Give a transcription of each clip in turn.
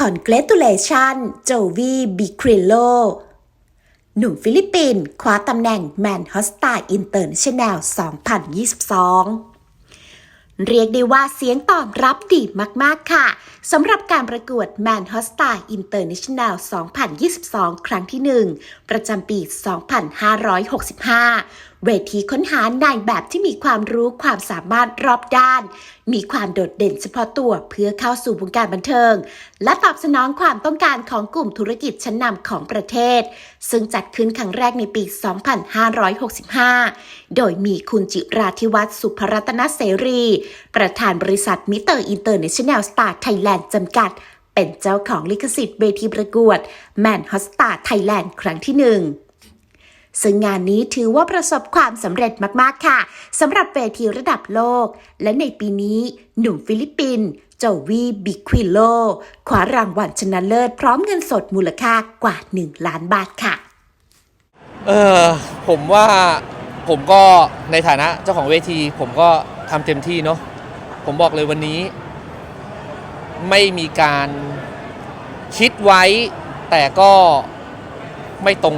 Congratulation โจวีบิคริโลหนุ่มฟิลิปปินส์คว้าตำแหน่งแมนฮอสตาอินเตอร์เนชั่นแนล 2022 เรียกได้ว่าเสียงตอบรับดีมาก ๆ ค่ะสำหรับการประกวด Man h o s t a International 2022 ครั้งที่ 1 ประจำปี 2565 เวทีค้นหานายแบบที่มีความรู้ความสามารถรอบด้าน มีความโดดเด่นเฉพาะตัวเพื่อเข้าสู่วงการบันเทิง และตอบสนองความต้องการของกลุ่มธุรกิจชั้นนำของประเทศ ซึ่งจัดขึ้นครั้งแรกในปี 2565 โดยมีคุณจิราธิวัฒน์สุภรัตนเสรี ประธานบริษัทมิเตอร์อินเตอร์เนชั่นแนลสตาร์ไทยแลนด์จำกัด เป็นเจ้าของลิขสิทธิ์เวทีประกวด Man h o s t a Thailand ครั้งที่หนึ่ง ซึ่งงานนี้ถือว่าประสบความสำเร็จมากๆค่ะสำหรับเวทีระดับโลก และในปีนี้หนุ่มฟิลิปปินส์โจวีบิควิโลคว้ารางวัลชนะเลิศพร้อมเงินสดมูลค่ากว่า 1 ล้านบาทค่ะ เออผมว่าผมก็ในฐานะเจ้าของเวที ผมก็ทำเต็มที่เนาะผมบอกเลยวันนี้ ไม่มีการคิดไว้แต่ก็ไม่ตรง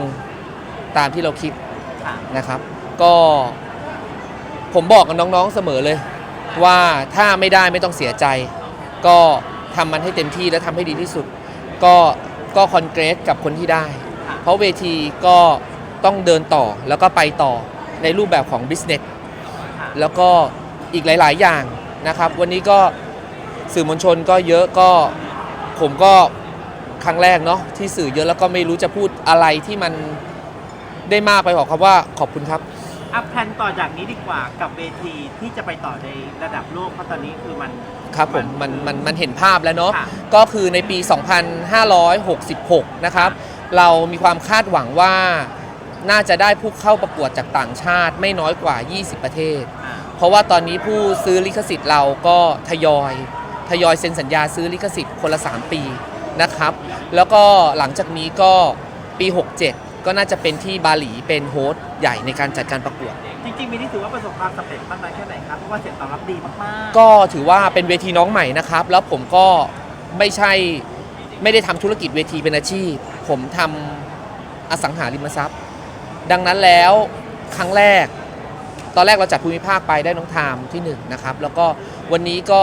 ตามที่เราคิดนะครับ ก็ผมบอกกับน้องๆเสมอเลย ว่าถ้าไม่ได้ไม่ต้องเสียใจ ก็ทำมันให้เต็มที่และทำให้ดีที่สุด ก็ก็คอนเกรสกับคนที่ได้ เพราะเวทีก็ต้องเดินต่อแล้วก็ไปต่อในรูปแบบของ business แล้วก็อีกหลาย ๆ อย่างนะครับ วันนี้ก็สื่อมวลชนก็เยอะก็ผมก็ครั้งแรกเนาะที่สื่อเยอะแล้วก็ไม่รู้จะพูดอะไรที่มัน ได้มากไปกว่าคำว่าขอบคุณครับ อัพแพลนต่อจากนี้ดีกว่ากับเวทีที่จะไปต่อในระดับโลกเพราะตอนนี้คือมัน ครับผมมันมันมันเห็นภาพแล้วเนาะค่ะก็คือในปี 2566 นะครับ เรามีความคาดหวังว่าน่าจะได้ผู้เข้าประกวดจากต่างชาติไม่น้อยกว่า 20 ประเทศ อ่าเพราะว่าตอนนี้ผู้ซื้อลิขสิทธิ์เราก็ทยอย ทยอยเซ็นสัญญาซื้อลิขสิทธิ์คนละ 3 ปีนะครับ แล้วก็หลังจากนี้ก็ปี 67 ก็น่าจะเป็นที่บาหลีเป็นโฮสต์ใหญ่ในการจัดการประกวด จริงๆมีนี่ถือว่าประสบความสำเร็จมากน้อยแค่ไหนครับเพราะว่าเสียงตอบรับดีมากๆ ก็ถือว่าเป็นเวทีน้องใหม่นะครับ แล้วผมก็ไม่ใช่ไม่ได้ทำธุรกิจเวทีเป็นอาชีพ ผมทำอสังหาริมทรัพย์ ดังนั้นแล้วครั้งแรก ตอนแรกเราจัดภูมิภาคไปได้น้องทามที่หนึ่งนะครับ แล้วก็วันนี้ก็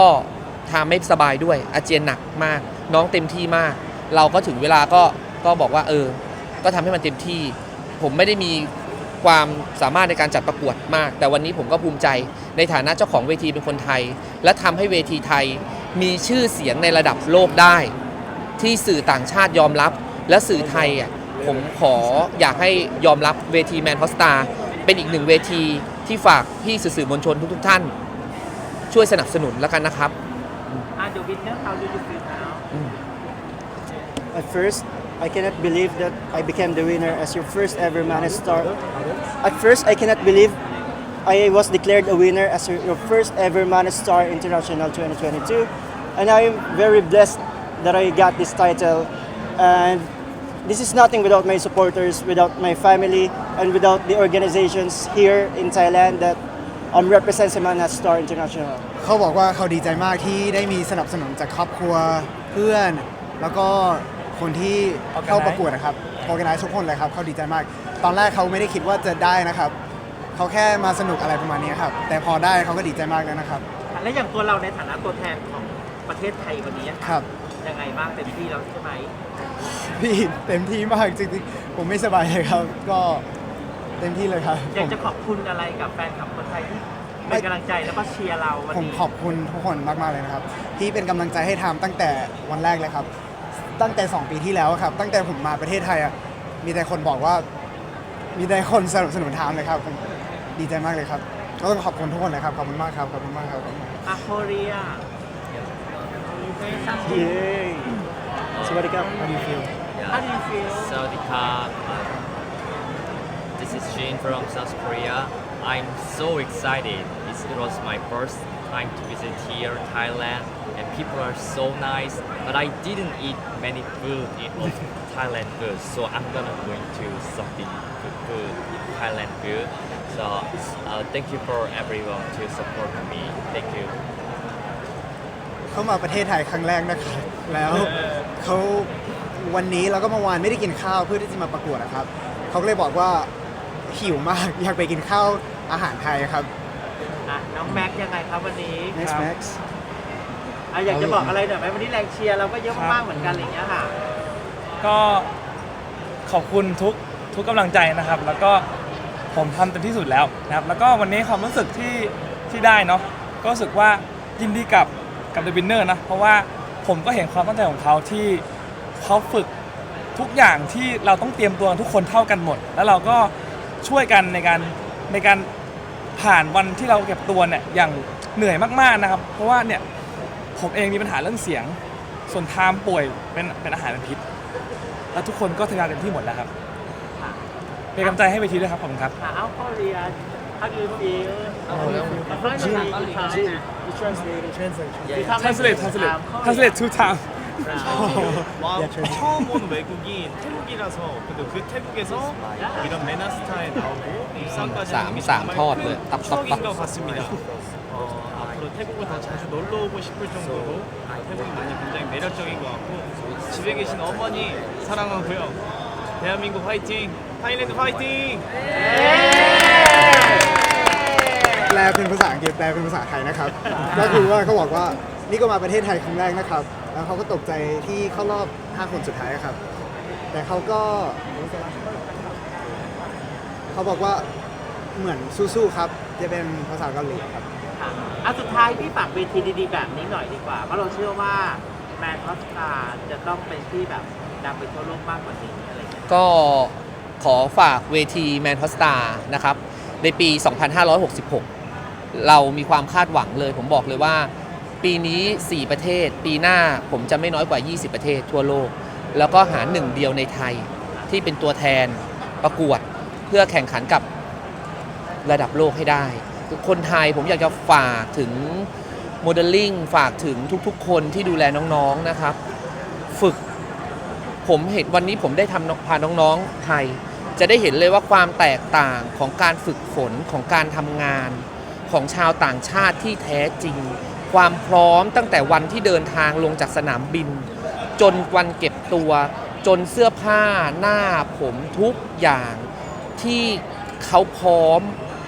ทามไม่สบายด้วยอาเจียนหนักมาก น้องเต็มที่มาก เราก็ถึงเวลาก็ก็บอกว่าเออ ก็ทำให้มันเต็มที่ ผมไม่ได้มีความสามารถในการจัดประกวดมาก แต่วันนี้ผมก็ภูมิใจในฐานะเจ้าของเวทีเป็นคนไทย และทำให้เวทีไทยมีชื่อเสียงในระดับโลกได้ ที่สื่อต่างชาติยอมรับ และสื่อไทยอะผมขออยากให้ยอมรับเวทีแมนฮอสตาเป็นอีกหนึ่งเวทีที่ฝากพี่สื่อมวลชนทุกๆท่าน ช่วยสนับสนุนแล้วกันนะครับอ่าเดี๋ยววินเนอร์เขาดูยูฟิลแล้ว At first, I cannot believe that I became the winner as your first ever Manage Star. At first, I cannot believe I was declared a winner as your your first ever Manage Star International 2022. And I am very blessed that I got this title. And this is nothing without my supporters, without my family, and without the organizations here in Thailand that um, represents Manage Star International. เขาบอกว่าเขาดีใจมากที่ได้มีสนับสนุนจากครอบครัวเพื่อน แล้วก็ คนที่เข้าประกวดนะครับโอแกไนซ์ทุกคนเลยครับเขาดีใจมาก ตอนแรกเขาไม่ได้คิดว่าจะได้นะครับเขาแค่มาสนุกอะไรประมาณนี้ครับ แต่พอได้เขาก็ดีใจมากแล้วนะครับ และอย่างตัวเราในฐานะตัวแทนของประเทศไทยวันนี้ครับยังไงบ้างเต็มที่แล้วใช่ไหมพี่เต็มที่มากจริงๆผมไม่สบายเลยครับ ก็เต็มที่เลยครับอยากผมจะขอบคุณอะไรกับแฟนคลับคนไทยที่เป็นกำลังใจแล้วก็เชียร์เราวันผมนี้ขอบคุณทุกคนมากๆเลยนะครับ ที่เป็นกำลังใจให้ทำตั้งแต่วันแรกเลยครับ ตั้งแต่ 2 ปีที่แล้วครับ ตั้งแต่ผมมาประเทศไทยอะมีแต่คนบอกว่า มีแต่คนสนับสนุนทามเลยครับผมดีใจมากเลยครับ ก็ต้องขอบคุณทุกคนเลยครับขอบคุณมากครับขอบคุณมากครับอาโคเรีย Yay! Sawadee ka. How do you feel How do you feel Saudi Cup. This is Jin from South Korea. I'm so excited. It's, it was my first time to visit here, Thailand, and people are so nice. But I didn't eat many food in of Thailand food, so I'm gonna going to something good food, Thailand food. So uh, thank you for everyone to support me. Thank you. เขามาประเทศไทยครั้งแรกนะครับ แล้วเขาวันนี้แล้วก็เมื่อวานไม่ได้กินข้าวเพื่อที่จะมาประกวดนะครับ เขาก็เลยบอกว่าหิวมาก อยากไปกินข้าวอาหารไทยครับ อะน้องแม็กซ์ยังไงครับวันนี้ Next Max อะอยากจะบอกอะไรหน่อยไหมวันนี้แรงเชียร์เราก็เยอะมากๆเหมือนกันอะไรอย่างเงี้ยค่ะ ก็ขอบคุณทุกทุกกำลังใจนะครับ แล้วก็ผมทำเต็มที่สุดแล้วนะครับ แล้วก็วันนี้ความรู้สึกที่ที่ได้เนาะก็รู้สึกว่ายินดีกับกับเดวินเนอร์นะเพราะว่าผมก็เห็นความตั้งใจของเขาที่เขาฝึกทุกอย่างที่เราต้องเตรียมตัวทุกคนเท่ากันหมด แล้วเราก็ช่วยกันในการในการ ผ่านวันที่เราเก็บตัวเนี่ยอย่างเหนื่อยมากๆนะครับ เพราะว่าเนี่ยผมเองมีปัญหาเรื่องเสียง ส่วนไทามป่วยเป็นเป็นอาหารเป็นพิษ แล้วทุกคนก็ทำงานเต็มที่หมดแล้วครับค่ะเป็นกำลังใจให้เวทีด้วยครับขอบคุณครับค่ะเอาข้อเรียน How do you feel? Jin, Finally, Jin, you translate. Translate become translate a- translate um, Korean. translate two times 와, 야, 저- 처음 온 외국인 태국이라서 근데 그 태국에서 이런 메나스타에 나오고 입상까지 쌈, 하는 게 쌈 정말 터드. 큰 딱, 딱, 추억인 딱. 것 같습니다. 어, 앞으로 태국을 더 자주 놀러 오고 싶을 정도로 태국이 많이 굉장히 매력적인 것 같고 집에 계신 어머니 사랑하고요. 대한민국 화이팅! 타일랜드 화이팅! แปลเป็นภาษาอังกฤษแปลเป็นภาษาไทยนะครับ ก็คือว่าเขาบอกว่านี่ก็มาประเทศไทยครั้งแรกนะครับ แล้วเขาก็ตกใจที่เข้ารอบ 5 คนสุดท้ายครับ แต่เขาก็เขาบอกว่าเหมือนสู้ๆครับ จะเป็นภาษาเกาหลีครับค่ะอะสุดท้ายพี่ฝากเวทีดีๆ แบบนี้หน่อยดีกว่า เพราะเราเชื่อว่าแมนคอสตาจะต้องเป็นที่แบบดังไปทั่วโลกมากกว่านี้อะไรอย่างเงี้ยก็ขอฝากเวทีแมน h อสตานะครับ ในปี 2566 เรามีความคาดหวังเลย ผมบอกเลยว่า ปีนี้ 4 ประเทศ ปีหน้าผมจะไม่น้อยกว่า 20 ประเทศทั่วโลก แล้วก็หาหนึ่งเดียวในไทยที่เป็นตัวแทนประกวดเพื่อแข่งขันกับระดับโลกให้ได้ คนไทยผมอยากจะฝากถึงโมเดลลิ่งฝากถึงทุกๆ คนที่ดูแลน้องๆนะครับ ฝึกผมเห็นวันนี้ผมได้ทำพาน้องๆไทย จะได้เห็นเลยว่าความแตกต่างของการฝึกฝนของการทำงาน ของชาวต่างชาติที่แท้จริง ความพร้อมตั้งแต่วันที่เดินทางลงจากสนามบิน จนวันเก็บตัว จนเสื้อผ้าหน้าผมทุกอย่างที่เขาพร้อม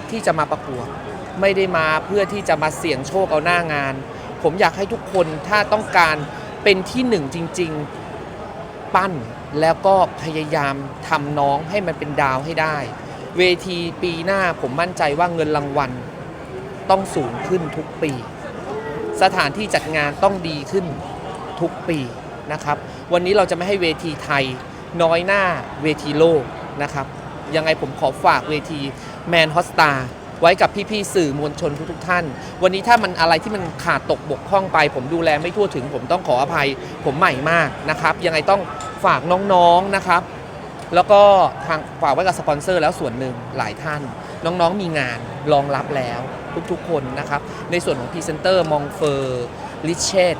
ที่จะมาประกวดไม่ได้มาเพื่อที่จะมาเสี่ยงโชคเอาหน้างาน ผมอยากให้ทุกคนถ้าต้องการเป็นที่หนึ่งจริง ๆ ปั้นแล้วก็พยายามทำน้องให้มันเป็นดาวให้ได้ เวทีปีหน้าผมมั่นใจว่าเงินรางวัล ต้องสูงขึ้นทุกปี สถานที่จัดงานต้องดีขึ้นทุกปีนะครับ วันนี้เราจะไม่ให้เวทีไทยน้อยหน้าเวทีโลกนะครับ ยังไงผมขอฝากเวทีแมนฮอสตาไว้กับพี่ๆสื่อมวลชนทุกๆท่าน วันนี้ถ้ามันอะไรที่มันขาดตกบกพร่องไป ผมดูแลไม่ทั่วถึง ผมต้องขออภัยผมใหม่มากนะครับ ยังไงต้องฝากน้องๆนะครับ แล้วก็ทางฝากไว้กับสปอนเซอร์แล้วส่วนหนึ่งหลายท่าน น้องๆมีงานรองรับแล้วทุกๆคนนะครับ ในส่วนของพรีเซนเตอร์มองเฟอร์ลิเชต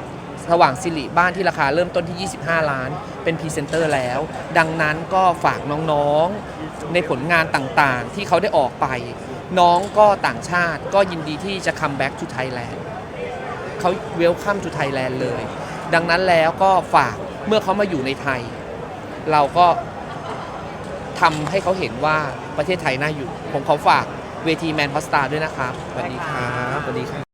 สว่างสิริบ้านที่ราคาเริ่มต้นที่ 25 ล้าน เป็นพรีเซนเตอร์แล้ว ดังนั้นก็ฝากน้องๆในผลงานต่างๆ ที่เขาได้ออกไป น้องก็ต่างชาติก็ยินดีที่จะคัมแบ็กทูไทยแลนด์เขาเวลคัมทูไทยแลนด์เลย ดังนั้นแล้วก็ฝากเมื่อเขามาอยู่ในไทย เราก็ ทำให้เขาเห็นว่าประเทศไทยน่าอยู่ ผมขอฝากเวทีแมนพอสตาด้วยนะครับสวัสดีครับสวัสดีครับ